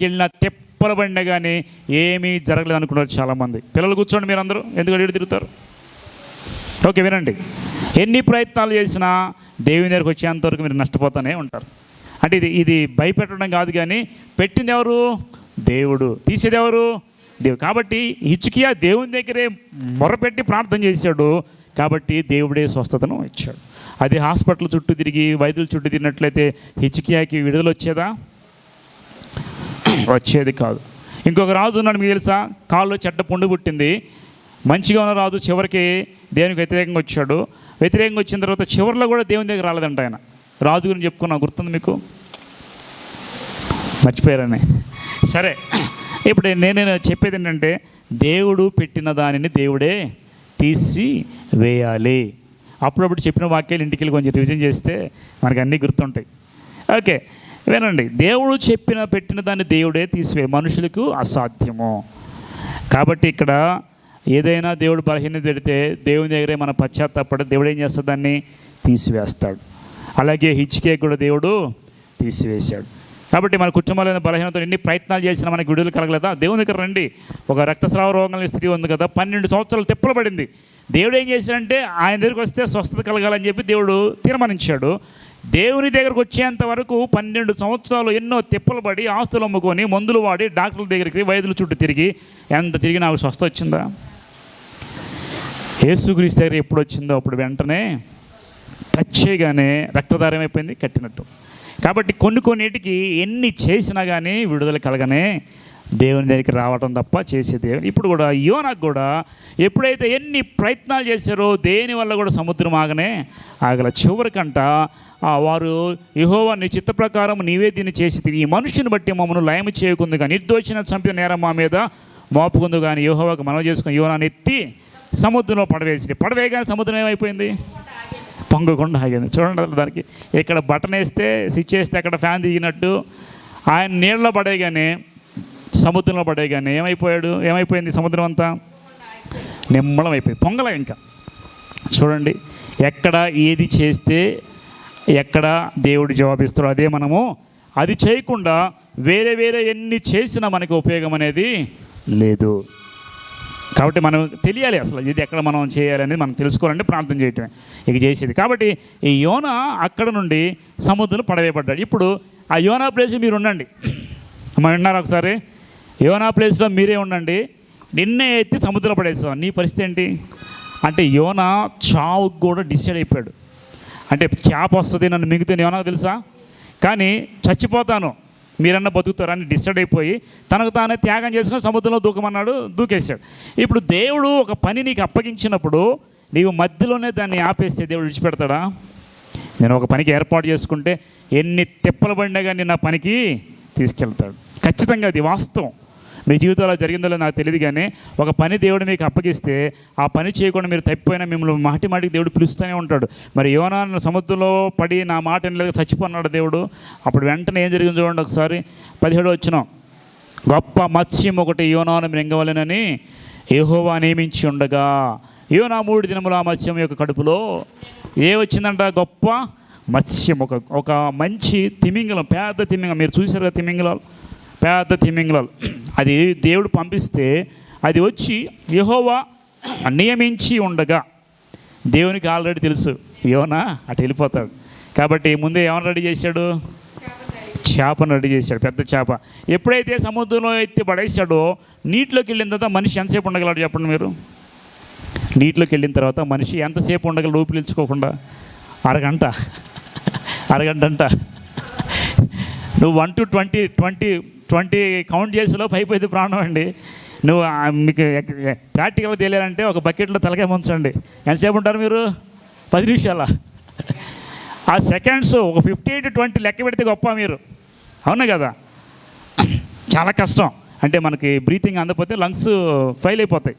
వెళ్ళిన తెప్పలు పడినా కానీ ఏమీ జరగలేదు అనుకున్నారు చాలామంది. పిల్లలు కూర్చోండి మీరు అందరూ ఎందుకు అడిగి తిరుగుతారు? ఓకే వినండి. ఎన్ని ప్రయత్నాలు చేసినా దేవుని దగ్గరకు వచ్చేంతవరకు మీరు నష్టపోతూనే ఉంటారు. అంటే ఇది ఇది భయపెట్టడం కాదు కానీ పెట్టింది ఎవరు? దేవుడు. తీసేది ఎవరు? దేవుడు. కాబట్టి ఇచ్చుకియా దేవుని దగ్గరే మొరపెట్టి ప్రార్థన చేశాడు. కాబట్టి దేవుడే స్వస్థతను ఇచ్చాడు. అది హాస్పిటల్ చుట్టూ తిరిగి వైద్యుల చుట్టూ తిరిగినట్లయితే హిచ్కియాకి విడుదల వచ్చేదా? వచ్చేది కాదు. ఇంకొక రాజు ఉన్నాడు మీకు తెలుసా? కాళ్ళు చెడ్డ పుండు పుట్టింది. మంచిగా ఉన్న రాజు చివరికి దేవునికి వ్యతిరేకంగా వచ్చాడు. వ్యతిరేకంగా వచ్చిన తర్వాత చివరిలో కూడా దేవుని దగ్గర రాలేదంట ఆయన. రాజు గురించి చెప్పుకున్నా గుర్తుంది మీకు? మర్చిపోయారని. సరే ఇప్పుడు నేను చెప్పేది ఏంటంటే దేవుడు పెట్టిన దానిని దేవుడే తీసి వేయాలి అప్పుడప్పుడు చెప్పిన వాక్యాలు ఇంటికి వెళ్ళి కొంచెం రివిజన్ చేస్తే మనకు అన్నీ గుర్తుంటాయి. ఓకే వినండి దేవుడు చెప్పిన పెట్టిన దాన్ని దేవుడే తీసివే మనుషులకు అసాధ్యము. కాబట్టి ఇక్కడ ఏదైనా దేవుడు బలహీనత పెడితే దేవుని దగ్గరే మన పశ్చాత్తాపడి దేవుడు ఏం చేస్తాడు దాన్ని తీసివేస్తాడు. అలాగే హిచ్కే కూడా దేవుడు తీసివేశాడు. కాబట్టి మన కుటుంబాలైన బలహీనత ఎన్ని ప్రయత్నాలు చేసినా మనకి విడుదల కలగలేదా? దేవుని దగ్గర రండి. ఒక రక్తస్రావ రోగం స్త్రీ ఉంది కదా పన్నెండు సంవత్సరాలు తిప్పలు పడింది. దేవుడు ఏం చేశాడంటే ఆయన దగ్గరికి వస్తే స్వస్థత కలగాలని చెప్పి దేవుడు తీర్మానించాడు. దేవుని దగ్గరకు వచ్చేంత వరకు పన్నెండు సంవత్సరాలు ఎన్నో తిప్పలు పడి ఆస్తులు అమ్ముకొని మందులు వాడి డాక్టర్ల దగ్గరికి వైద్యుల చుట్టూ తిరిగి ఎంత తిరిగి నాకు స్వస్థ వచ్చిందా? యేసుగ్రీస్ దగ్గర ఎప్పుడు వచ్చిందో అప్పుడు వెంటనే టచ్ చేయగానే రక్తదారం అయిపోయింది కట్టినట్టు. కాబట్టి కొన్ని కొన్నిటికి ఎన్ని చేసినా కానీ విడుదల కలగనే దేవుని దగ్గరికి రావటం తప్ప చేసే దేవుని ఇప్పుడు కూడా యోనకు కూడా ఎప్పుడైతే ఎన్ని ప్రయత్నాలు చేశారో దేని వల్ల కూడా సముద్రం ఆగనే ఆగల. చివరికంట వారు యహోవా నీ చిత్త ప్రకారం నీవే దీన్ని చేసి తిని ఈ మనుషుని బట్టి మమ్మల్ని లయము చేయకుంది కానీ నిర్దోషిన చంపిన నేరం మా మీద మోపుకుందు కానీ యహోవాకు మనం చేసుకుని యోనాన్ని ఎత్తి సముద్రంలో పడవేసింది. పడవేయగానే సముద్రం ఏమైపోయింది? పొంగకుండా ఆగింది. చూడండి దానికి ఇక్కడ బటన్ వేస్తే స్విచ్ వేస్తే అక్కడ ఫ్యాన్ దిగినట్టు. ఆయన నీళ్ళలో పడేయగానే సముద్రంలో పడేయగానే ఏమైపోయాడు? ఏమైపోయింది సముద్రం అంతా? నిమ్మలం అయిపోయింది. పొంగల ఇంకా. చూడండి ఎక్కడ ఏది చేస్తే ఎక్కడ దేవుడు జవాబిస్తాడు అదే మనము. అది చేయకుండా వేరే వేరే ఎన్ని చేసినా మనకి ఉపయోగం అనేది లేదు. కాబట్టి మనం తెలియాలి అసలు ఇది ఎక్కడ మనం చేయాలనేది మనం తెలుసుకోవాలంటే ప్రార్థన చేయటమే. ఇక చేసేది. కాబట్టి ఈ యోన అక్కడ నుండి సముద్రంలో పడవేయబడ్డాడు. ఇప్పుడు ఆ యోనా ప్లేస్ మీరు ఉండండి. మనం విన్నారు ఒకసారి? యోనా ప్లేస్లో మీరే ఉండండి. నిన్నే ఎత్తి సముద్రంలో పడేస్తాం నీ పరిస్థితి ఏంటి? అంటే యోన చావుకు కూడా డిసైడ్ అయిపోయాడు. అంటే చేప వస్తుంది నన్ను మిగితే ఏమన్నా తెలుసా? కానీ చచ్చిపోతాను. మీరన్నా బతుకుతారని డిసైడ్ అయిపోయి తనకు తానే త్యాగం చేసుకొని సముద్రంలో దూకమన్నాడు దూకేశాడు. ఇప్పుడు దేవుడు ఒక పని నీకు అప్పగించినప్పుడు నీవు మధ్యలోనే దాన్ని ఆపేస్తే దేవుడు విడిచిపెడతాడా? నేను ఒక పనికి ఏర్పాటు చేసుకుంటే ఎన్ని తిప్పలు పడినా కానీ నా పనికి తీసుకెళ్తాడు. ఖచ్చితంగా అది వాస్తవం. మీ జీవితంలో జరిగిందో నాకు తెలియదు కానీ ఒక పని దేవుడు మీకు అప్పగిస్తే ఆ పని చేయకుండా మీరు తప్పిపోయినా మిమ్మల్ని మాటి మాటికి దేవుడు పిలుస్తూనే ఉంటాడు. మరి యోనాను సముద్రంలో పడి నా మాట ఇంట్లో చచ్చిపోన్నాడు దేవుడు. అప్పుడు వెంటనే ఏం జరిగింది చూడండి ఒకసారి. పదిహేడు వచ్చిన గొప్ప మత్స్యం ఒకటి యోనాను మృంగవలెనని యెహోవా నియమించి ఉండగా యోనా మూడు దినముల ఆ మత్స్యం యొక్క కడుపులో. ఏ వచ్చిందంట? గొప్ప మత్స్యం. ఒక ఒక మంచి తిమింగలం పెద్ద తిమింగలం. మీరు చూసారు తిమింగలాలు? పెద్ద తిమింగలాలు అది దేవుడు పంపిస్తే అది వచ్చి యహోవా నియమించి ఉండగా. దేవునికి ఆల్రెడీ తెలుసు. యోనా అటు వెళ్ళిపోతాడు. కాబట్టి ముందే ఏమైనా రెడీ చేశాడు? చేపను రెడీ చేశాడు పెద్ద చేప. ఎప్పుడైతే సముద్రంలో ఎత్తి పడేశాడో నీటిలోకి వెళ్ళిన తర్వాత మనిషి ఎంతసేపు ఉండగలడు చెప్పండి మీరు? నీటిలోకి వెళ్ళిన తర్వాత మనిషి ఎంతసేపు ఉండగలడు? ఊపిరి అరగంట. అరగంట అంట. నువ్వు one two twenty twenty twenty count చేసేలోపు అయిపోయింది ప్రాణం అండి. నువ్వు మీకు ప్రాక్టికల్గా తెలియాలంటే ఒక బకెట్లో తలకాయ ముంచండి. ఎంతసేపు ఉంటారు మీరు? పది నిమిషాల. ఆ సెకండ్స్ ఒక ఫిఫ్టీ టు ట్వంటీ లెక్క పెడితే గొప్ప మీరు. అవునా కదా? చాలా కష్టం. అంటే మనకి బ్రీతింగ్ అందకపోతే లంగ్స్ ఫెయిల్ అయిపోతాయి.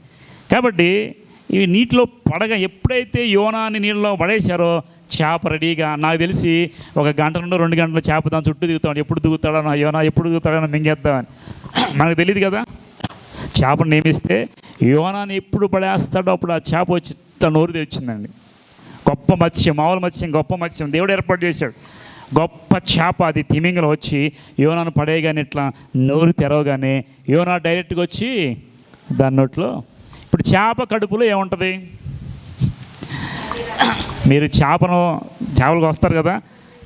కాబట్టి ఈ నీటిలో పడగ ఎప్పుడైతే యోనాని నీళ్ళలో పడేశారో చేప రెడీగా నాకు తెలిసి ఒక గంట నుండి రెండు గంటల చేప దాని చుట్టూ దిగుతాడు ఎప్పుడు దిగుతాడో నా యోనా ఎప్పుడు దిగుతాడో మింగేద్దామని. మనకు తెలియదు కదా? చేపను నియమిస్తే యోనాని ఎప్పుడు పడేస్తాడో అప్పుడు ఆ చేప వచ్చి తన నోరు తెచ్చిందండి గొప్ప మత్స్యం మామూలు మత్స్యం గొప్ప మత్స్యం. దేవుడు ఏర్పాటు చేశాడు. గొప్ప చేప అది తిమింగలు వచ్చి యోనాను పడేయగానే ఇట్లా నోరు తెరవగానే యోనా డైరెక్ట్గా వచ్చి దాని నోట్లో ఇప్పుడు చేప కడుపులో ఏముంటుంది? మీరు చేపను చేపలకు వస్తారు కదా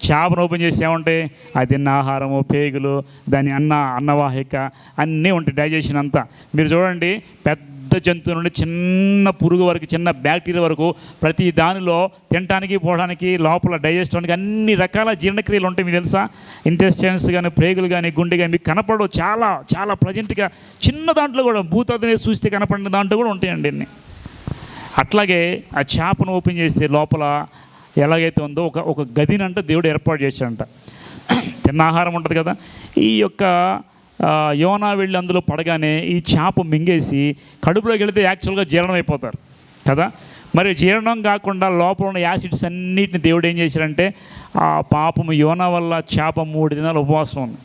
చేపను ఓపెన్ చేసి ఏముంటాయి? అది తిన్న ఆహారము పేగులు దాని అన్న అన్నవాహిక అన్నీ ఉంటాయి డైజెషన్ అంతా. మీరు చూడండి పెద్ద జంతువు నుండి చిన్న పురుగు వరకు చిన్న బ్యాక్టీరియా వరకు ప్రతి దానిలో తినడానికి పోవడానికి లోపల డైజెస్ట్ అవడానికి అన్ని రకాల జీర్ణక్రియలు ఉంటాయి మీకు తెలుసా? ఇంటెస్టైన్స్ కానీ ప్రేగులు కానీ గుండె కానీ మీకు కనపడవు. చాలా చాలా ప్రజెంట్గా చిన్న దాంట్లో కూడా భూతద్దని చూస్తే కనపడిన దాంట్లో కూడా ఉంటాయండి అన్నీ అట్లాగే ఆ చేపను ఓపెన్ చేస్తే లోపల ఎలాగైతే ఉందో ఒక ఒక గదినంట దేవుడు ఏర్పాటు చేశాడంట. తిన్న ఆహారం ఉంటుంది కదా. ఈ యొక్క యోనా వెళ్ళి అందులో పడగానే ఈ చేప మింగేసి కడుపులోకి వెళితే యాక్చువల్గా జీర్ణం అయిపోతారు కదా. మరి జీర్ణం కాకుండా లోపల ఉన్న యాసిడ్స్ అన్నిటిని దేవుడు ఏం చేశాడంటే ఆ పాపము యోనా వల్ల చేప మూడు దినాలు ఉపవాసం ఉంది.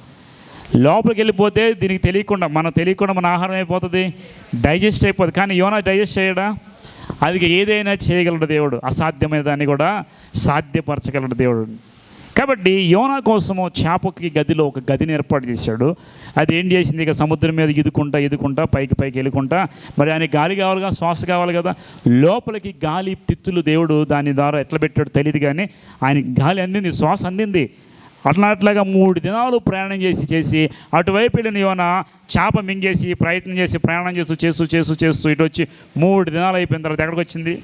లోపలికి వెళ్ళిపోతే దీనికి తెలియకుండా మనం తెలియకుండా మన ఆహారం అయిపోతుంది డైజెస్ట్ అయిపోతుంది కానీ యోనా డైజెస్ట్ చేయడా అది ఏదైనా చేయగలడు దేవుడు. అసాధ్యమైన దాన్ని కూడా సాధ్యపరచగలడు దేవుడు. కాబట్టి యోనా కోసము చేపకి గదిలో ఒక గదిని ఏర్పాటు చేశాడు. అది ఏం చేసింది? ఇక సముద్రం మీద ఇదుకుంటా ఇదుకుంటా పైకి పైకి వెళ్ళుకుంటా. మరి ఆయన గాలి కావాలిగా శ్వాస కావాలి కదా. లోపలికి గాలి తిత్తులు దేవుడు దాని ద్వారా ఎట్లా పెట్టాడు తెలియదు కానీ ఆయన గాలి అందింది శ్వాస అందింది. అట్లా అట్లాగా మూడు దినాలు ప్రయాణం చేసి చేసి అటువైపు వెళ్ళిన యోన చేప మింగేసి ప్రయత్నం చేసి ప్రయాణం చేస్తూ చేస్తూ చేస్తూ చేస్తూ ఇటు వచ్చి మూడు దినాలు అయిపోయిన తర్వాత ఎక్కడికి వచ్చింది?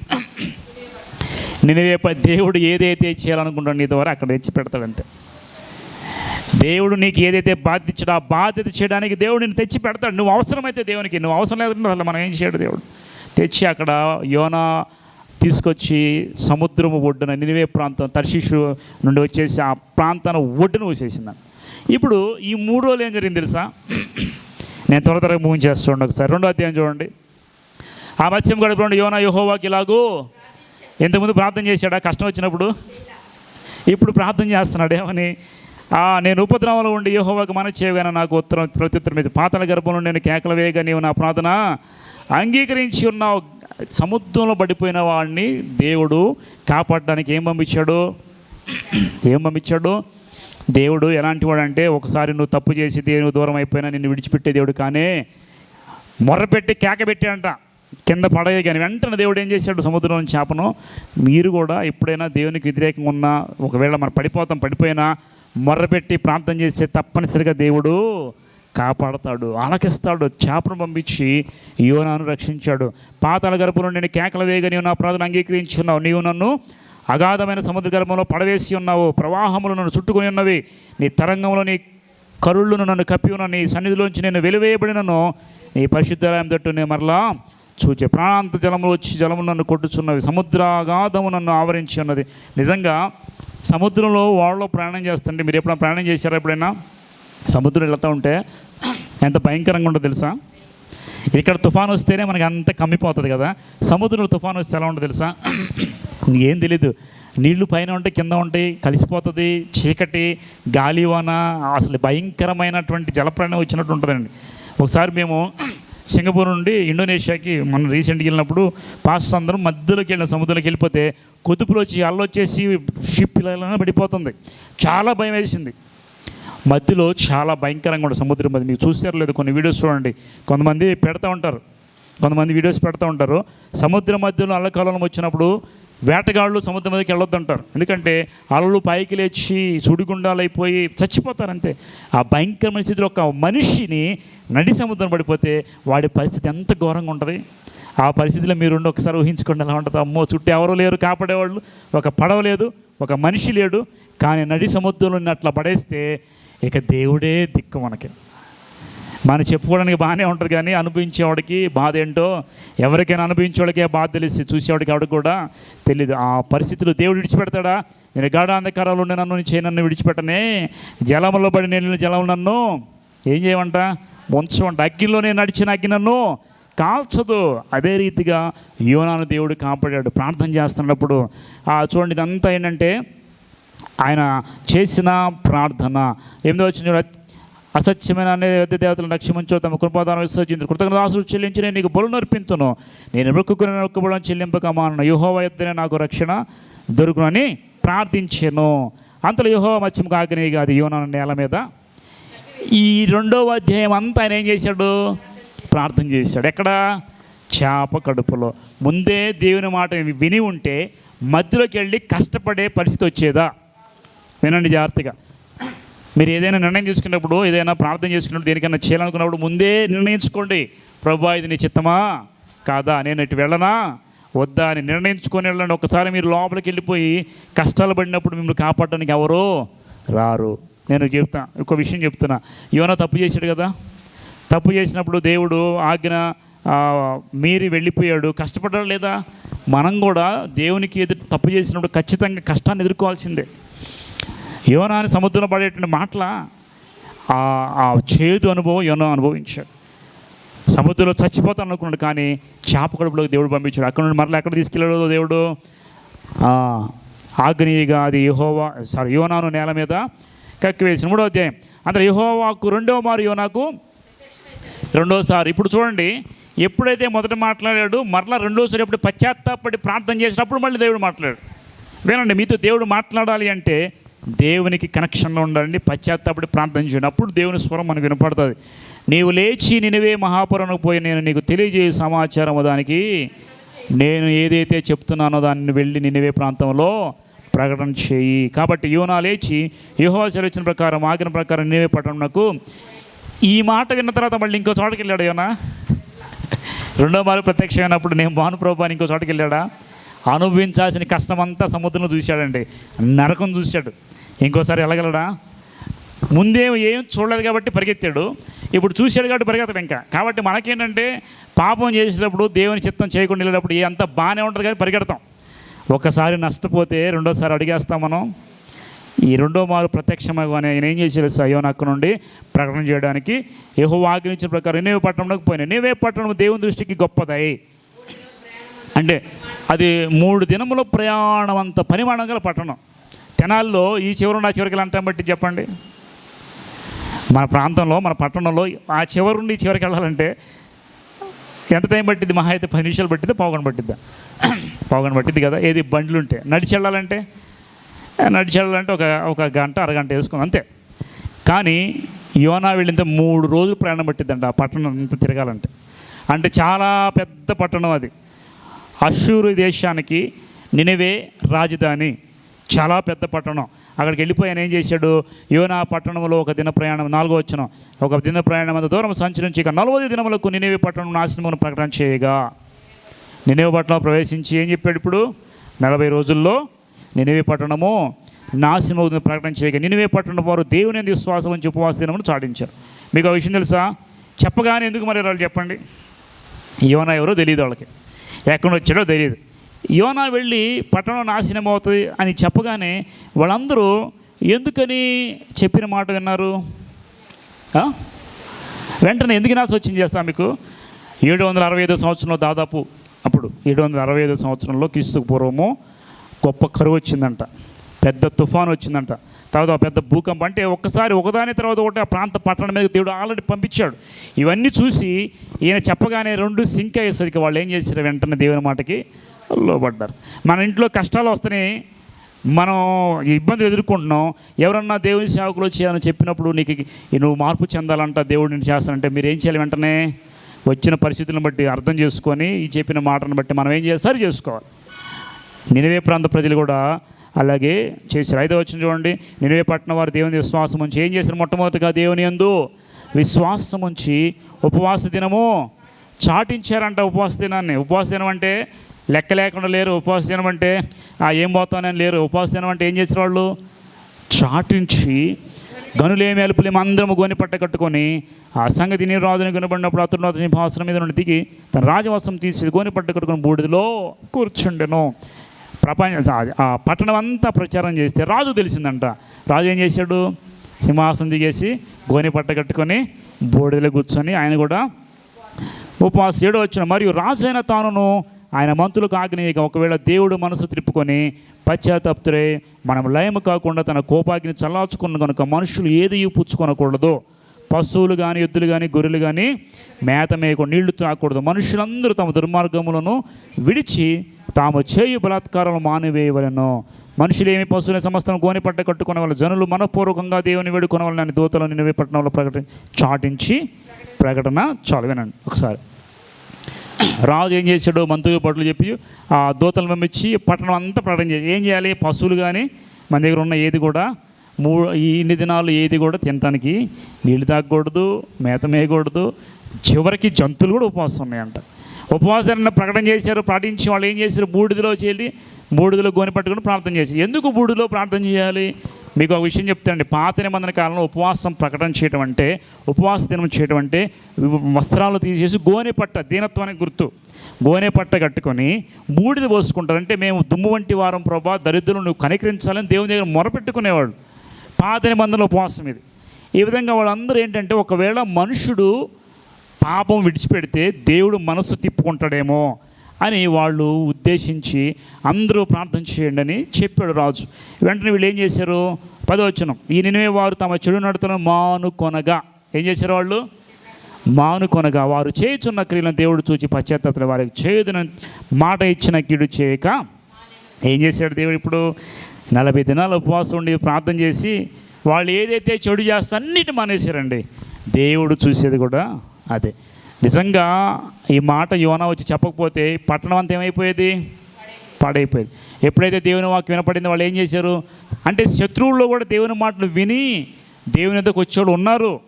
నినవే ప- దేవుడు ఏదైతే చేయాలనుకుంటాడు నీ ద్వారా అక్కడ తెచ్చి పెడతాడంతే దేవుడు నీకు ఏదైతే బాధ్యత ఆ బాధ్యత చేయడానికి దేవుడు నేను తెచ్చి పెడతాడు. నువ్వు అవసరమైతే దేవునికి నువ్వు అవసరం లేదంటే అసలు మనం ఏం చేయడు దేవుడు. తెచ్చి అక్కడ యోనా తీసుకొచ్చి సముద్రము ఒడ్డున నినివే ప్రాంతం తర్షిషు నుండి వచ్చేసి ఆ ప్రాంతాన్ని ఒడ్డున వచ్చేసిందని ఇప్పుడు ఈ మూడు రోజులు ఏం జరిగింది తెలుసా? నేను త్వర త్వరగా ముగించేస్తుండే ఒకసారి రెండో అధ్యాయం చూడండి. ఆ మత్స్యం రెండు యోనా యహోవాకి ఇలాగూ ఇంతకుముందు ప్రార్థన చేశాడా? కష్టం వచ్చినప్పుడు? ఇప్పుడు ప్రార్థన చేస్తున్నాడు. ఏమని? నేను ఉపద్రవంలో ఉండి యెహోవాకు మన చేయగానే నాకు ఉత్తరం ప్రత్యుత్తరం మీద పాతల గర్భంలో నేను కేకలు వేయగా నీవు నా ప్రార్థన అంగీకరించి ఉన్నావు. సముద్రంలో పడిపోయిన వాడిని దేవుడు కాపాడడానికి ఏం పంపించాడు? ఏం పంపించాడు? దేవుడు ఎలాంటి వాడు అంటే ఒకసారి నువ్వు తప్పు చేసి దేవుని దూరం అయిపోయినా నిన్ను విడిచిపెట్టే దేవుడు కానీ మొర్రపెట్టి కేక పెట్టాడంట కింద పడయ్య కానీ వెంటనే దేవుడు ఏం చేశాడు? సముద్రంలో చేపను మీరు కూడా ఎప్పుడైనా దేవునికి వ్యతిరేకంగా ఉన్నా ఒకవేళ మనం పడిపోతాం పడిపోయినా మొర్రపెట్టి ప్రార్థన చేస్తే తప్పనిసరిగా దేవుడు కాపాడతాడు ఆలకిస్తాడు చేపను పంపించి యోనాను రక్షించాడు. పాతాల గర్భంలో నేను కేకల వేయగా నీవు నా ప్రార్థన అంగీకరించున్నావు. నీవు నన్ను అగాధమైన సముద్ర గర్భంలో పడవేసి ఉన్నావు. ప్రవాహములు నన్ను చుట్టుకొని ఉన్నవి. నీ తరంగంలో నీ కరుళ్ళను నన్ను కప్పి ఉన్న నీ సన్నిధిలోంచి నేను వెలువేయబడినను. నీ పరిశుద్ధాలయం తట్టు నేను మరలా చూచే ప్రాణాంత జలములు వచ్చి జలము నన్ను కొట్టుచున్నవి. సముద్రాగాధము నన్ను ఆవరించి ఉన్నది. నిజంగా సముద్రంలో వాళ్ళలో ప్రయాణం చేస్తుంటే మీరు ఎప్పుడైనా ప్రయాణం చేశారా ఎప్పుడైనా? సముద్రం వెళ్తూ ఉంటే ఎంత భయంకరంగా ఉంటుందో తెలుసా? ఇక్కడ తుఫాన్ వస్తేనే మనకి అంత కమ్మిపోతుంది కదా. సముద్రంలో తుఫాన్ వస్తే ఎలా ఉండదు తెలుసా? ఏం తెలీదు. నీళ్ళు పైన ఉంటాయి కింద ఉంటాయి కలిసిపోతుంది చీకటి గాలివాన అసలు భయంకరమైనటువంటి జలప్రాణం వచ్చినట్టు ఉంటుందండి. ఒకసారి మేము సింగపూర్ నుండి ఇండోనేషియాకి మనం రీసెంట్గా వెళ్ళినప్పుడు పాస్టర్ అందరం మధ్యలోకి వెళ్ళిన సముద్రంలోకి వెళ్ళిపోతే కొదుపులు వచ్చి అల్లొచ్చేసి షిప్ ఇలా పడిపోతుంది. చాలా భయం వేసింది. మధ్యలో చాలా భయంకరంగా ఉంటుంది సముద్రం మధ్య. మీరు చూసారు లేదు కొన్ని వీడియోస్ చూడండి. కొంతమంది పెడతా ఉంటారు. కొంతమంది వీడియోస్ పెడతా ఉంటారు. సముద్రం మధ్యలో అల్లకాలం వచ్చినప్పుడు వేటగాళ్ళు సముద్రం మీదకి వెళ్ళొద్దు అంటారు ఎందుకంటే అలలు పైకి లేచి సుడిగుండాలైపోయి చచ్చిపోతారు అంతే ఆ భయంకరమైన స్థితిలో ఒక మనిషిని నడి సముద్రం పడిపోతే వాడి పరిస్థితి ఎంత ఘోరంగా ఉంటుంది? ఆ పరిస్థితిలో మీరుండి ఒకసారి ఊహించుకోండి ఎలా ఉంటుంది. అమ్మో చుట్టూ ఎవరు లేరు కాపాడేవాళ్ళు. ఒక పడవ లేదు ఒక మనిషి లేడు. కానీ నడి సముద్రంలో అట్లా పడేస్తే ఇక దేవుడే దిక్కు మనకి. మనం చెప్పుకోవడానికి బాగానే ఉంటుంది కానీ అనుభవించేవాడికి బాధ ఏంటో ఎవరికైనా అనుభవించేవాడికే బాధ తెలిసి చూసేవాడికి ఆవిడకి కూడా తెలియదు ఆ పరిస్థితులు దేవుడు విడిచిపెడతాడా? నేను గాఢ అంధకారాలు ఉండే నన్ను చేయి నన్ను విడిచిపెట్టనే. జలములో పడి నేను జలం నన్ను ఏం చేయమంట? ఉంచమంట అగ్గిలో నేను నడిచిన అగ్గి నన్ను కాల్చదు. అదే రీతిగా యోనాను దేవుడు కాపాడాడు. ప్రార్థన చేస్తున్నప్పుడు ఆ చూడండి ఇదంతా ఏంటంటే ఆయన చేసిన ప్రార్థన. ఎనిమిదో వచ్చిన అసత్యమైన అనే దేవతలను రక్షించో తమ కృపాదానం విసర్జించు కృతజ్ఞదాసులు చెల్లించి నేను నీకు బలు నర్పింతును నేను మొక్కుకుని మొక్కుబడం చెల్లింపక మాను యుహోవ యుద్ధనే నాకు రక్షణ దొరుకునని ప్రార్థించాను. అంతలో యుహో మత్స్యం కాకనే అది యోన నేల మీద. ఈ రెండవ అధ్యాయం అంతా ఆయన ఏం చేశాడు? ప్రార్థన చేశాడు. ఎక్కడ? చేప కడుపులో. ముందే దేవుని మాట విని ఉంటే మధ్యలోకి వెళ్ళి కష్టపడే పరిస్థితి వచ్చేదా? వినండి జాగ్రత్తగా. మీరు ఏదైనా నిర్ణయం తీసుకున్నప్పుడు ఏదైనా ప్రార్థన చేసుకున్నప్పుడు దేనికైనా చేయాలనుకున్నప్పుడు ముందే నిర్ణయించుకోండి. ప్రభా ఇది నీ చిత్తమా? కాదా? నేను ఇటు వెళ్ళనా? వద్దా? అని నిర్ణయించుకొని వెళ్ళండి. ఒకసారి మీరు లోపలికి వెళ్ళిపోయి కష్టాలు పడినప్పుడు మిమ్మల్ని కాపాడడానికి ఎవరు రారు. నేను చెప్తా ఒక విషయం చెప్తున్నా. యోనా తప్పు చేశాడు కదా? తప్పు చేసినప్పుడు దేవుడు ఆజ్ఞ మీరి వెళ్ళిపోయాడు. కష్టపడ్డాడు లేదా? మనం కూడా దేవునికి ఎదురు తప్పు చేసినప్పుడు ఖచ్చితంగా కష్టాన్ని ఎదుర్కోవాల్సిందే. యోనాని సముద్రంలో పడేటువంటి మాటల ఆ- ఆ చేదు అనుభవం యోనా అనుభవించాడు. సముద్రంలో చచ్చిపోతాను అనుకున్నాడు కానీ చేప కడుపులోకి దేవుడు పంపించాడు. అక్కడ నుండి మరలా ఎక్కడ తీసుకెళ్ళాడు దేవుడు? ఆగ్నేయగా అది యహోవా సారీ యోనాను నేల మీద కక్కివేసిన మూడో అధ్యాయం. అంటే యహోవాకు రెండవ మారు యోనాకు రెండోసారి. ఇప్పుడు చూడండి ఎప్పుడైతే మొదట మాట్లాడాడు మరలా రెండోసారి ఎప్పుడు పశ్చాత్తాపడి ప్రార్థన చేసినప్పుడు మళ్ళీ దేవుడు మాట్లాడాడు. వినండి మీతో దేవుడు మాట్లాడాలి అంటే దేవునికి కనెక్షన్లో ఉండాలండి. పశ్చాత్తాపడి ప్రార్థన చేయండి. అప్పుడు దేవుని స్వరం మనకు వినపడుతుంది. నీవు లేచి నినవే మహాపురం పోయి నేను నీకు తెలియజేయ సమాచారం దానికి నేను ఏదైతే చెప్తున్నానో దాన్ని వెళ్ళి నినవే ప్రాంతంలో ప్రకటన చేయి. కాబట్టి యోనా లేచి యుహో సెలవిచ్చిన ప్రకారం ఆగిన ప్రకారం నినవే పట్టణంకు ఈ మాట విన్న తర్వాత మళ్ళీ ఇంకో చోటకి వెళ్ళాడు యోనా? రెండో మారు ప్రత్యక్షమైనప్పుడు నేను భాను ఇంకో చోటకి వెళ్ళాడా? అనుభవించాల్సిన కష్టమంతా సముద్రంలో చూశాడండి. నరకం చూశాడు. ఇంకోసారి వెళ్ళగలడా? ముందే ఏం చూడలేదు కాబట్టి పరిగెత్తాడు. ఇప్పుడు చూశాడు కాబట్టి పరిగెత్తడు ఇంకా. కాబట్టి మనకేంటంటే పాపం చేసేటప్పుడు దేవుని చిత్తం చేయకుండా వెళ్ళేటప్పుడు అంత బాగానే ఉంటుంది కానీ పరిగెడతాం. ఒకసారి నష్టపోతే రెండోసారి అడిగేస్తాం మనం. ఈ రెండో మారు ప్రత్యక్షమని ఆయన ఏం చేశాడు అయ్యోన్ నుండి ప్రకటన చేయడానికి యహో ఆగ్రహించిన ప్రకారం ఎనివే పట్టణంలోకి పోయినా ఎనివే పట్టణం దేవుని దృష్టికి గొప్పదాయి అంటే అది మూడు దినముల ప్రయాణం అంత పరిమాణం గల పట్టణం. జనాల్లో ఈ చివరు నుండి ఆ చివరికి వెళ్ళంటాం బట్టి చెప్పండి. మన ప్రాంతంలో మన పట్టణంలో ఆ చివరి నుండి ఈ చివరికి వెళ్ళాలంటే ఎంత టైం పట్టింది మహా అయితే పది నిమిషాలు పట్టిద్దా పావుగంట పట్టిద్దా? పావుగంట పట్టింది కదా ఏది బండ్లు ఉంటే. నడిచి వెళ్ళాలంటే? నడిచి వెళ్ళాలంటే ఒక ఒక గంట అరగంట వేసుకుని అంతే. కానీ యోనా వెళ్ళింత మూడు రోజులు ప్రయాణం పట్టిద్దంట ఆ పట్టణం అంతా తిరగాలంటే. అంటే చాలా పెద్ద పట్టణం అది. అషూరు దేశానికి నినవే రాజధాని. చాలా పెద్ద పట్టణం. అక్కడికి వెళ్ళిపోయి ఆయన ఏం చేశాడు? యోనా పట్టణంలో ఒక దిన ప్రయాణం నాలుగో వచ్చిన ఒక దిన ప్రయాణం అంత దూరం సంచరించి ఇక నలభై దినములకు నినేవి పట్టణం నాశనమును ప్రకటన చేయగా. నినేవి పట్టణం ప్రవేశించి ఏం చెప్పాడు ఇప్పుడు? నలభై రోజుల్లో నినేవి పట్టణము నాశనమవుతుంది ప్రకటన చేయగా. నినివే పట్టణం వారు దేవుని ఎందుకు విశ్వాసం అని ఉపవాస దినమును చాటించారు. మీకు ఆ విషయం తెలుసా? చెప్పగానే ఎందుకు మరి వాళ్ళు చెప్పండి? యోనా ఎవరో తెలియదు వాళ్ళకి. ఎక్కడ వచ్చాడో తెలియదు. యోనా వెళ్ళి పట్టణం నాశనం అవుతుంది అని చెప్పగానే వాళ్ళందరూ ఎందుకని చెప్పిన మాట విన్నారు? వెంటనే ఎందుకు నాల్సి వచ్చింది చేస్తా మీకు? ఏడు వందల అరవై ఐదో సంవత్సరంలో దాదాపు అప్పుడు ఏడు వందల అరవై ఐదో సంవత్సరంలో క్రీస్తుకు పూర్వము గొప్ప కరువు వచ్చిందంట. పెద్ద తుఫాన్ వచ్చిందంట. తర్వాత పెద్ద భూకంపం అంటే ఒక్కసారి ఒకదాని తర్వాత ఒకటి ఆ ప్రాంత పట్టణం మీద దేవుడు ఆల్రెడీ పంపించాడు. ఇవన్నీ చూసి ఈయన చెప్పగానే రెండు సింక్ అయ్యేసరికి వాళ్ళు ఏం చేశారు వెంటనే దేవుని మాటకి? లోపడ్డారు మన ఇంట్లో కష్టాలు వస్తున్నాయి మనం ఇబ్బందులు ఎదుర్కొంటున్నాం. ఎవరన్నా దేవుని సేవకులు వచ్చాయని చెప్పినప్పుడు నీకు నువ్వు మార్పు చెందాలంట దేవుడు నేను చేస్తానంటే మీరు ఏం చేయాలి వెంటనే? వచ్చిన పరిస్థితులను బట్టి అర్థం చేసుకొని ఈ చెప్పిన మాటను బట్టి మనం ఏం చేయాలి? సరి చేసుకోవాలి. నినవే ప్రాంత ప్రజలు కూడా అలాగే చేశారు. ఐదో వచ్చిన చూడండి. నినవే పట్టణ వారు దేవుని విశ్వాసం ఉంచి ఏం చేసిన మొట్టమొదటిగా దేవుని యందు విశ్వాసం ఉంచి ఉపవాస దినము చాటించారంట ఉపవాస దినాన్ని. ఉపవాస దినం అంటే లెక్క లేకుండా లేరు. ఉపవాస దినం అంటే ఆ ఏం పోతానని లేరు. ఉపవాస దినం అంటే ఏం చేసిన వాళ్ళు చాటించి గనులేమి అలుపులేమి అందరము గోని పట్ట కట్టుకొని ఆ సంగతి నీరు రాజుని కనబడినప్పుడు అతడు అతని సింహాసనం మీద నుండి దిగి తన రాజవస్త్రం తీసి గోని పట్ట కట్టుకొని బూడిదలో కూర్చుండెను. ప్రపంచ ఆ- పట్టణం అంతా ప్రచారం చేస్తే రాజు తెలిసిందంట. రాజు ఏం చేశాడు? సింహాసనం దిగేసి గోని పట్ట కట్టుకొని బూడిదలో కూర్చొని ఆయన కూడా ఉపవాస ఏడో వచ్చిన మరియు రాజు అయిన తానును ఆయన మంతులకు ఆగ్నేయక ఒకవేళ దేవుడు మనసు త్రిప్పుకొని పశ్చాత్తాప్తురే మనం లయము కాకుండా తన కోపాగ్ని చల్లార్చుకున్న కనుక మనుషులు ఏది పుచ్చుకొనకూడదు? పశువులు కానీ ఎద్దులు కానీ గొర్రెలు కానీ మేత మేయకుండా నీళ్ళు తాకూడదు మనుషులందరూ తమ దుర్మార్గములను విడిచి తాము చేయు బలాత్కారం మానివేయవలను. మనుషులు ఏమి పశువుల సమస్తం గోని పట్ట కట్టుకునే వాళ్ళు జనులు మనపూర్వకంగా దేవుని వేడుకునే వాళ్ళని దూతలను నిన్నవి పట్టణంలో ప్రకటి చాటించి ప్రకటన చాలు వినండి ఒకసారి. రాజు ఏం చేశాడు మంత్రులు పట్లు చెప్పి ఆ దూతలు పంపించి పట్టణం అంతా ప్రకటన చేసి ఏం చేయాలి? పశువులు కానీ మన దగ్గర ఉన్న ఏది కూడా మూ ఇన్ని దినాలు ఏది కూడా తినటానికి నీళ్ళు తాగకూడదు మేత మేయకూడదు చివరికి జంతువులు కూడా ఉపవాసం ఉన్నాయంట. ఉపవాసాన్ని ప్రకటన చేశారు పాటించి వాళ్ళు ఏం చేశారు? బూడిదలో చేరి బూడిదలో గోని పట్టుకుని ప్రార్థన చేశారు. ఎందుకు బూడిదలో ప్రార్థన చేయాలి? మీకు ఒక విషయం చెప్తానండి పాత నిబంధన కాలంలో ఉపవాసం ప్రకటన చేయడం అంటే ఉపవాస దినం చేయడం అంటే వస్త్రాలు తీసేసి గోనె పట్ట దీనత్వానికి గుర్తు. గోనె పట్ట కట్టుకొని బూడిద పోసుకుంటారంటే మేము దుమ్ము వంటి వారం ప్రభా దరిద్రులు నువ్వు కనికరించాలని దేవుని దగ్గర మొరపెట్టుకునేవాడు పాత నిబంధనల ఉపవాసం ఇది. ఈ విధంగా వాళ్ళందరూ ఏంటంటే ఒకవేళ మనుషుడు పాపం విడిచిపెడితే దేవుడు మనస్సు తిప్పుకుంటాడేమో. అని వాళ్ళు ఉద్దేశించి అందరూ ప్రార్థన చేయండి అని చెప్పాడు రాజు. వెంటనే వీళ్ళు ఏం చేశారు? పదవచనం ఈ నినివే వారు తమ చెడు నడతను మానుకొనగా. ఏం చేశారు వాళ్ళు? మానుకొనగా వారు చేయుచున్న క్రియలను దేవుడు చూచి పశ్చాత్తాపడి వారికి చేయదున మాట ఇచ్చిన కీడు చేయక. ఏం చేశాడు దేవుడు ఇప్పుడు? నలభై దినాలు ఉపవాసం ఉండి ప్రార్థన చేసి వాళ్ళు ఏదైతే చెడు చేస్తా అన్నిటి మానేశారండి. దేవుడు చూసేది కూడా అదే. నిజంగా ఈ మాట యోనా వచ్చి చెప్పకపోతే పట్టణం అంతా ఏమైపోయేది? పాడైపోయేది. ఎప్పుడైతే దేవుని వాక్యం వినపడిందో వాళ్ళు ఏం చేశారు? అంటే శత్రువుల్లో కూడా దేవుని మాటలు విని దేవుని ఎద్దకు వచ్చేవాళ్ళు ఉన్నారు.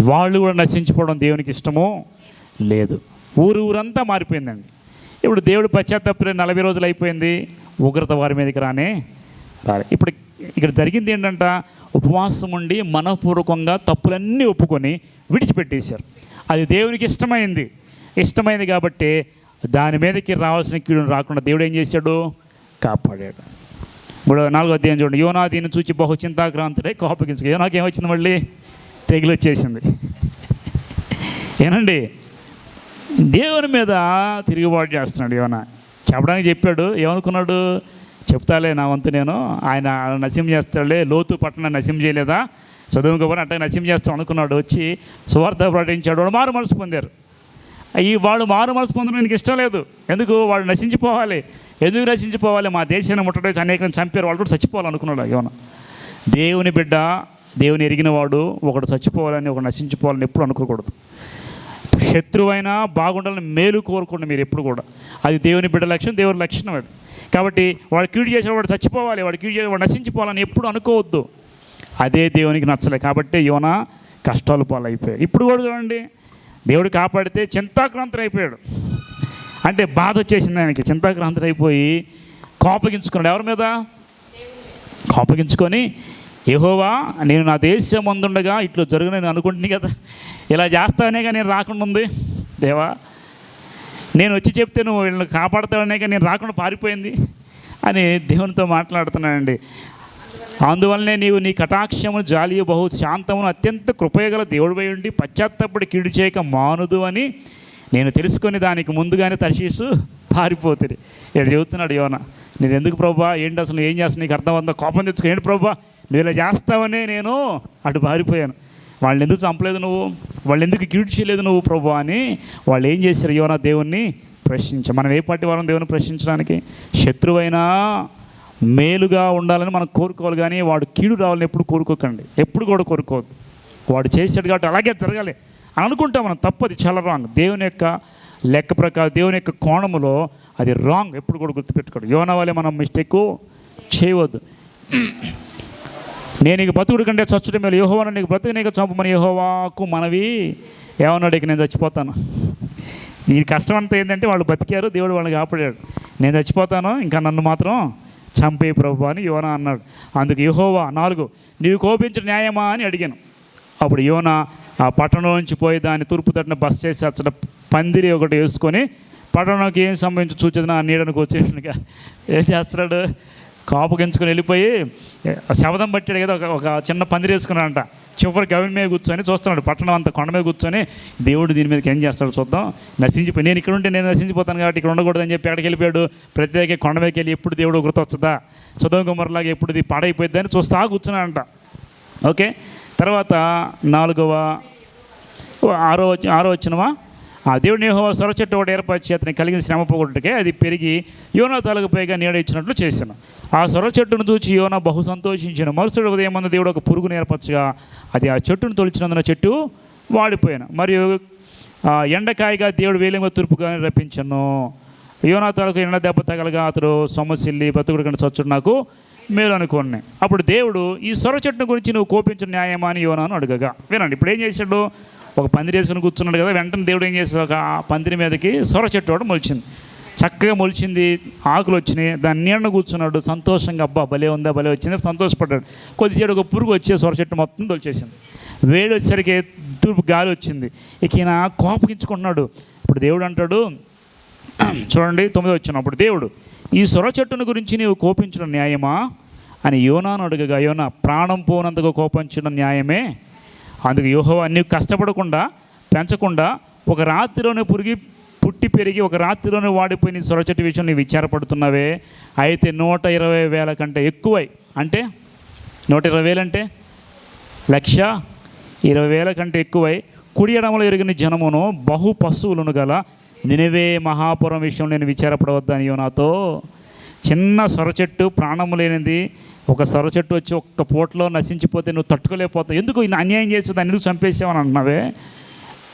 వాళ్ళు కూడా నశించిపోవడం దేవునికి ఇష్టము లేదు. ఊరు ఊరంతా మారిపోయిందండి. ఇప్పుడు దేవుడు పశ్చాత్తాపరి నలభై రోజులు అయిపోయింది. ఉగ్రత వారి మీదకి రానే రాలే. ఇప్పుడు ఇక్కడ జరిగింది ఏంటంట? ఉపవాసం ఉండి మనపూర్వకంగా తప్పులన్నీ ఒప్పుకొని విడిచిపెట్టేశారు. అది దేవునికి ఇష్టమైంది. ఇష్టమైంది కాబట్టి దాని మీదకి రావాల్సిన కీడును రాకుండా దేవుడు ఏం చేశాడు? కాపాడాడు. ఇప్పుడు నాలుగో అధ్యాయం చూడండి. యోనా దీన్ని చూచి బహు చింతాక్రాంతుడే కోపగించు యోనాకి ఏమొచ్చింది మళ్ళీ? తెగులు వచ్చేసింది ఏనండి దేవుని మీద తిరుగుబాటు చేస్తున్నాడు యోనా. చెప్పడానికి చెప్పాడు. ఏమనుకున్నాడు? చెప్తాలే నా వంతు నేను. ఆయన నశిం చేస్తాడులే లోతు పట్టణ నశిం చేయలేదా? చదువుకోపోయినా అంటే నశిం చేస్తాం అనుకున్నాడు. వచ్చి సువార్త ప్రకటించాడు. వాడు మారు మనసు పొందారు. ఈ వాళ్ళు మారు మనసు పొందడం నీకు ఇష్టం లేదు. ఎందుకు? వాడు నశించిపోవాలి. ఎందుకు నశించిపోవాలి? మా దేశాన్ని ముట్టడేసి అనేకం చంపారు. వాళ్ళు కూడా చచ్చిపోవాలనుకున్నాడు యోన. దేవుని బిడ్డ దేవుని ఎరిగినవాడు ఒకడు చచ్చిపోవాలని ఒకడు నశించిపోవాలని ఎప్పుడు అనుకోకూడదు. శత్రువైనా బాగుండాలని మేలు కోరుకోండి మీరు ఎప్పుడు కూడా. అది దేవుని బిడ్డ లక్ష్యం దేవుని లక్షణం అది. కాబట్టి వాడు కీడు చేసిన వాడు చచ్చిపోవాలి వాడు కీడు చేసిన వాడు నశించిపోవాలని ఎప్పుడు అనుకోవద్దు. అదే దేవునికి నచ్చలే కాబట్టి యోన కష్టాలు పాలైపోయాడు. ఇప్పుడు కూడా చూడండి దేవుడు కాపాడితే చింతాక్రాంతుడు అయిపోయాడు. అంటే బాధ వచ్చేసింది ఆయనకి. చింతాక్రాంతుడు అయిపోయి కోపగించుకున్నాడు. ఎవరి మీద? కోపగించుకొని ఏహోవా నేను నా దేశం ముందుండగా ఇట్లా జరుగునని అనుకుంటుంది కదా. ఇలా చేస్తానే కానీ నేను రాకుండా ఉంది. దేవా నేను వచ్చి చెప్తే నువ్వు వీళ్ళని కాపాడుతావనే కానీ నేను రాకుండా పారిపోయింది అని దేవునితో మాట్లాడుతున్నానండి అందువల్లనే నీవు నీ కటాక్షము జాలియు బహు శాంతమును అత్యంత కృపయగల దేవుడిపై ఉండి పశ్చాత్తపడి కీడు చేయక మానుదు అని నేను తెలుసుకొని దానికి ముందుగానే తర్శీసు పారిపోతుంది. ఇక్కడ చెబుతున్నాడు యోన నేను ఎందుకు ప్రభా? ఏంటి అసలు ఏం చేస్తాను నీకు అర్థం కోపం తెచ్చుకో. ఏంటి ప్రభా? నువ్వు ఇలా చేస్తావనే నేను అటు పారిపోయాను. వాళ్ళని ఎందుకు చంపలేదు నువ్వు? వాళ్ళు ఎందుకు కీడు చేయలేదు నువ్వు ప్రభు అని వాళ్ళు ఏం చేశారు? యోన దేవుణ్ణి ప్రశ్నించ మనం ఏ పార్టీ వాళ్ళని దేవుని ప్రశ్నించడానికి? శత్రువైనా మేలుగా ఉండాలని మనం కోరుకోవాలి కానీ వాడు కీడు రావాలని ఎప్పుడు కోరుకోకండి. ఎప్పుడు కూడా కోరుకోవద్దు. వాడు చేసాడు కాబట్టి అలాగే జరగాలి. అని అనుకుంటాం మనం తప్పది చాలా రాంగ్ దేవుని యొక్క లెక్క ప్రకారం దేవుని యొక్క కోణములో అది రాంగ్ ఎప్పుడు కూడా గుర్తుపెట్టుకోడు. యోన వాళ్ళే మనం మిస్టేక్ చేయవద్దు. నేను నీకు బతుకుడు కంటే చచ్చడం మేలు. యహోవాను నీకు బ్రతుకు నీకు చంపమని యహోవాకు మనవి. ఏమన్నాడు ఇక? నేను చచ్చిపోతాను. నీ కష్టం అంతా ఏంటంటే వాళ్ళు బతికారు దేవుడు వాళ్ళని కాపాడాడు. నేను చచ్చిపోతాను ఇంకా నన్ను మాత్రం చంపే ప్రభు అని యువన అన్నాడు. అందుకు యహోవా నాలుగు నీవు కోపించిన న్యాయమా అని అడిగాను. అప్పుడు యువన ఆ పట్టణం నుంచి పోయి దాన్ని తూర్పు తట్టిన బస్ చేసి అచ్చట పందిరి ఒకటి వేసుకొని పట్టణంకి ఏం సంబంధించి చూచేది నా నీడను వచ్చేసినగా ఏం చేస్తున్నాడు? కాపుగించుకొని వెళ్ళిపోయి శవదం పట్టాడు కదా ఒక చిన్న పందిరేసుకున్నాడంట చివరి గవి మీద కూర్చొని చూస్తున్నాడు పట్టణం అంత కొండ మీద కూర్చొని దేవుడు దీని మీదకి ఏం చేస్తాడు చూద్దాం. నశించిపోయి నేను ఇక్కడ ఉంటే నేను నశించిపోతాను కాబట్టి ఇక్కడ ఉండకూడదని చెప్పి ఎక్కడికి వెళ్ళిపోయాడు? ప్రత్యేక కొండ మీదకి వెళ్ళి ఎప్పుడు దేవుడు గుర్తు వస్తుందా సుధం కుమార్లాగా ఎప్పుడు ఇది పాడైపోద్ది అని చూస్తా కూర్చున్నాడంట. ఓకే? తర్వాత నాలుగవ ఆరో ఆరో వచ్చినవా ఆ దేవుని యెహోవా సొర చెట్టు ఒకటి ఏర్పరిచి అతని కలిగిన శ్రమ పోగొట్టుకే అది పెరిగి యోనా తలకు పైగా నీడ ఇచ్చినట్లు చేశాను. ఆ సొర చెట్టును చూచి యోనా బహు సంతోషించిన. మరుసటి ఉదయం మంది దేవుడు ఒక పురుగును ఏర్పరచగా అది ఆ చెట్టును తొలిచినందున చెట్టు వాడిపోయాను. మరియు ఆ ఎండకాయగా దేవుడు వేలింగ తూర్పుగా రప్పించను. యోనా తలకు ఎండ దెబ్బ తగలగా అతడు సొమ్మసిల్లి బతుకుడు కంటే చచ్చుడు నాకు మేలు అనుకోండి అప్పుడు దేవుడు ఈ సొర చెట్టును గురించి నువ్వు కోపించిన న్యాయమా? అని యోనాను అడగగా. వినండి ఇప్పుడు ఏం చేశాడు? ఒక పందిరి వేసుకుని కూర్చున్నాడు కదా వెంటనే దేవుడు ఏం చేశాడు? ఒక ఆ పందిరి మీదకి సొర చెట్టు కూడా మొలిచింది. చక్కగా మొలిచింది ఆకులు వచ్చినాయి దాని నీడన కూర్చున్నాడు. సంతోషంగా అబ్బా భలే ఉందా భలే వచ్చింది సంతోషపడ్డాడు. కొద్దిసేపు ఒక పురుగు వచ్చే సొర చెట్టు మొత్తం తొలిచేసింది. వేడి వచ్చేసరికి తూర్పు గాలి వచ్చింది. ఇక ఈయన కోపగించుకుంటున్నాడు. ఇప్పుడు దేవుడు అంటాడు చూడండి తొమ్మిది వచ్చిన అప్పుడు దేవుడు ఈ సొర చెట్టును గురించి నీవు కోపించడం న్యాయమా? అని యోనాను అడగగా యోనా ప్రాణం పోనంతగా కోపించడం న్యాయమే? అందుకు యోహోవా నీవు కష్టపడకుండా పెంచకుండా ఒక రాత్రిలోనే పురిగి పుట్టి పెరిగి ఒక రాత్రిలోనే వాడిపోయిన ఈ విషయం నీవు విచారపడుతున్నావే. అయితే నూట ఇరవై వేల కంటే ఎక్కువై అంటే నూట ఇరవై వేలంటే లక్ష ఇరవై వేల కంటే ఎక్కువై కుడి ఎడమలో ఎరిగిన జనమును బహు పశువులను గల నినవే మహాపురం విషయం నేను విచారపడవద్దని నాతో. చిన్న సొరచెట్టు ప్రాణము లేనిది ఒక సొర చెట్టు వచ్చి ఒక్క పూటలో నశించిపోతే నువ్వు తట్టుకోలేకపోతావు. ఎందుకు ఈయన అన్యాయం చేసి దాన్ని ఎందుకు చంపేసావని అంటున్నావే?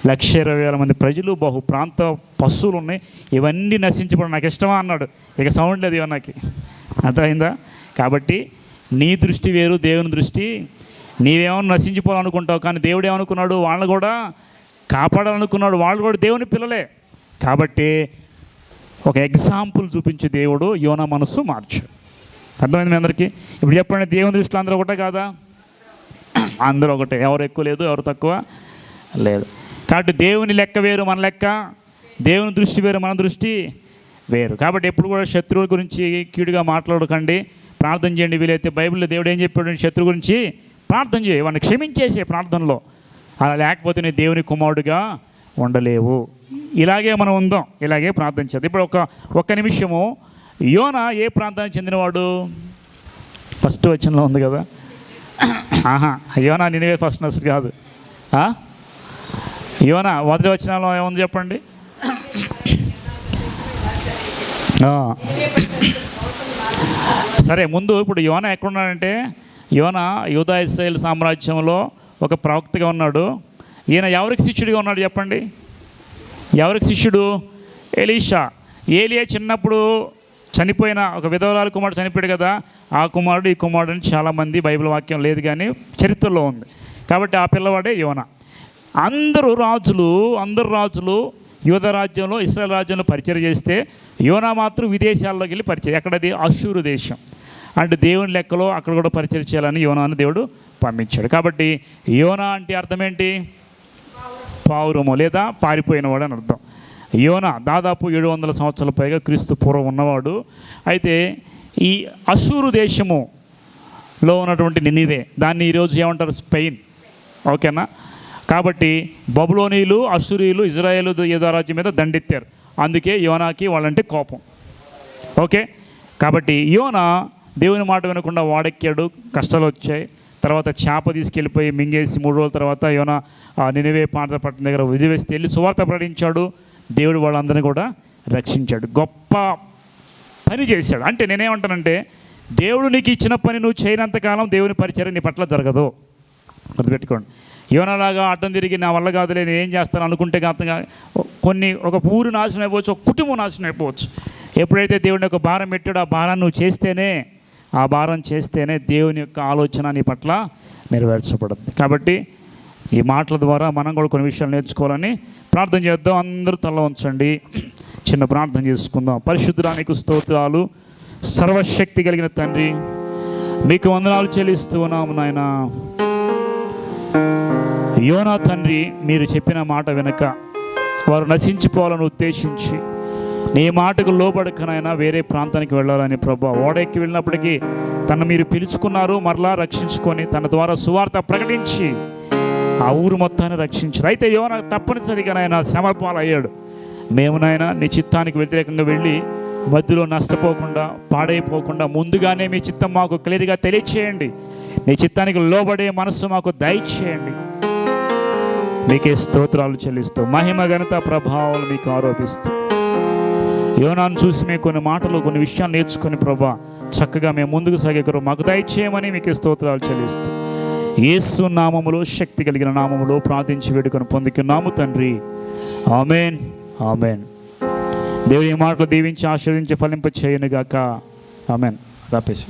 లక్ష ఇరవై వేల మంది ప్రజలు బహు ప్రాంత పశువులు ఉన్నాయి. ఇవన్నీ నశించిపోవడం నాకు ఇష్టమా అన్నాడు. ఇక సౌండ్ లేదు ఇవన్నకి అర్థమైందా? కాబట్టి నీ దృష్టి వేరు దేవుని దృష్టి. నీవేమో నశించిపోవాలనుకుంటావు కానీ దేవుడు ఏమనుకున్నాడు? వాళ్ళని కూడా కాపాడాలనుకున్నాడు. వాళ్ళు కూడా దేవుని పిల్లలే. కాబట్టి ఒక ఎగ్జాంపుల్ చూపించే దేవుడు. యోన మనస్సు మార్చాడు అర్థమైంది మీ అందరికీ? ఇప్పుడు చెప్పండి దేవుని దృష్టిలో అందరూ ఒకటే కాదా? అందరూ ఒకటే. ఎవరు ఎక్కువ లేదు ఎవరు తక్కువ లేదు. కాబట్టి దేవుని లెక్క వేరు మన లెక్క. దేవుని దృష్టి వేరు మన దృష్టి వేరు. కాబట్టి ఎప్పుడు కూడా శత్రువుల గురించి కీడుగా మాట్లాడకండి. ప్రార్థన చేయండి వీలైతే. బైబిల్లో దేవుడు ఏం చెప్పాడు? శత్రువు గురించి ప్రార్థన చేయి. వాడిని క్షమించేసే ప్రార్థనలో. అలా లేకపోతే నీ దేవుని కుమారుడిగా ఉండలేవు. ఇలాగే మనం ఉందాం. ఇలాగే ప్రార్థన ఇప్పుడు ఒక ఒక్క నిమిషము యోన ఏ ప్రాంతానికి చెందినవాడు? ఫస్ట్ వచనంలో ఉంది కదా. ఆహా యోనా నినివే ఫస్ట్ నస్ కాదు. యోనా మొదటి వచనంలో ఏముంది చెప్పండి? సరే ముందు ఇప్పుడు యోన ఎక్కడున్నాడంటే యోన యూదా ఇస్రాయేల్ సామ్రాజ్యంలో ఒక ప్రవక్తగా ఉన్నాడు. ఈయన ఎవరికి శిష్యుడిగా ఉన్నాడు చెప్పండి? ఎవరికి శిష్యుడు? ఎలీషా. ఏలియా చిన్నప్పుడు చనిపోయిన ఒక విధవరాలు కుమారుడు చనిపోయాడు కదా ఆ కుమారుడు ఈ కుమారుడు అని చాలామంది బైబిల్ వాక్యం లేదు కానీ చరిత్రలో ఉంది. కాబట్టి ఆ పిల్లవాడే యోన. అందరూ రాజులు అందరు రాజులు యువత రాజ్యంలో ఇస్రాయల్ రాజ్యంలో పరిచయం చేస్తే యోనా మాత్రం విదేశాల్లోకి వెళ్ళి పరిచయం. ఎక్కడది? అశూరు దేశం. అంటే దేవుని లెక్కలో అక్కడ కూడా పరిచయం చేయాలని యోనాను దేవుడు పంపించాడు. కాబట్టి యోనా అంటే అర్థం ఏంటి? పావురము లేదా పారిపోయినవాడు అని అర్థం. యోన దాదాపు ఏడు వందల సంవత్సరాల పైగా క్రీస్తు పూర్వం ఉన్నవాడు. అయితే ఈ అశూరు దేశములో ఉన్నటువంటి నినివే దాన్ని ఈరోజు ఏమంటారు? స్పెయిన్. ఓకేనా? కాబట్టి బబులోనీలు అశూరీలు ఇజ్రాయేల్ యుధరాజ్యం మీద దండెత్తారు. అందుకే యోనాకి వాళ్ళంటే కోపం. ఓకే? కాబట్టి యోన దేవుని మాట వినకుండా వాడెక్కాడు కష్టాలు వచ్చాయి. తర్వాత చేప తీసుకెళ్ళిపోయి మింగేసి మూడు రోజుల తర్వాత యోన నినివే పాత్ర పట్టణం దగ్గర వదిలివేస్తే వెళ్ళి సువార్త ప్రకటించాడు. దేవుడు వాళ్ళందరినీ కూడా రక్షించాడు. గొప్ప పని చేశాడు. అంటే నేనేమంటానంటే దేవుడు నీకు ఇచ్చిన పని నువ్వు చేయనంతకాలం దేవుని పరిచయం నీ పట్ల జరగదు. గుర్తుపెట్టుకోండి. యోనలాగా అడ్డం తిరిగి నా వల్ల కాదులే నేను ఏం చేస్తాను అనుకుంటే కాదు కొన్ని ఒక ఊరు నాశనం అయిపోవచ్చు ఒక కుటుంబం నాశనం అయిపోవచ్చు. ఎప్పుడైతే దేవుని యొక్క భారం పెట్టాడో ఆ భారాన్ని నువ్వు చేస్తేనే ఆ భారం చేస్తేనే దేవుని యొక్క ఆలోచన నీ పట్ల నెరవేర్చబడుతుంది. కాబట్టి ఈ మాటల ద్వారా మనం కూడా కొన్ని విషయాలు నేర్చుకోవాలని ప్రార్థన చేద్దాం. అందరూ తల ఉంచండి చిన్న ప్రార్థన చేసుకుందాం. పరిశుద్ధానికి స్తోత్రాలు. సర్వశక్తి కలిగిన తండ్రి మీకు వందనాలు చెల్లిస్తూ ఉన్నాము నాయనా. యోనా తండ్రి మీరు చెప్పిన మాట వెనుక వారు నశించిపోవాలని ఉద్దేశించి నీ మాటకు లోబడకనైనా వేరే ప్రాంతానికి వెళ్ళాలని ప్రభా. ఓడెక్కి వెళ్ళినప్పటికీ తను మీరు పిలుచుకున్నారు మరలా రక్షించుకొని తన ద్వారా సువార్త ప్రకటించి ఆ ఊరు మొత్తాన్ని రక్షించారు. అయితే యోన తప్పనిసరిగా నాయన శ్రమ పాలయ్యాడు మేము నాయన నీ చిత్తానికి వ్యతిరేకంగా వెళ్ళి మధ్యలో నష్టపోకుండా పాడైపోకుండా ముందుగానే మీ చిత్తం మాకు క్లియర్గా తెలియచేయండి. నీ చిత్తానికి లోబడే మనస్సు మాకు దయచేయండి. మీకే స్తోత్రాలు చెల్లిస్తూ మహిమ ఘనత ప్రభావాలు మీకు ఆరోపిస్తూ. యోనాను చూసి మేము కొన్ని మాటలు కొన్ని విషయాలు నేర్చుకుని ప్రభా చక్కగా మేము ముందుకు సాగే మాకు దయచేయమని మీకు స్తోత్రాలు చెల్లిస్తూ. యేసు నామములో శక్తి కలిగిన నామములో ప్రార్థించి వేడుకొని పొందుకున్నాము తండ్రి. ఆమెన్. ఆమెన్. దేవుని మాటలు దీవించి ఆశీర్వదించి ఫలింప చేయనుగాక ఆమెన్. రాపేసి.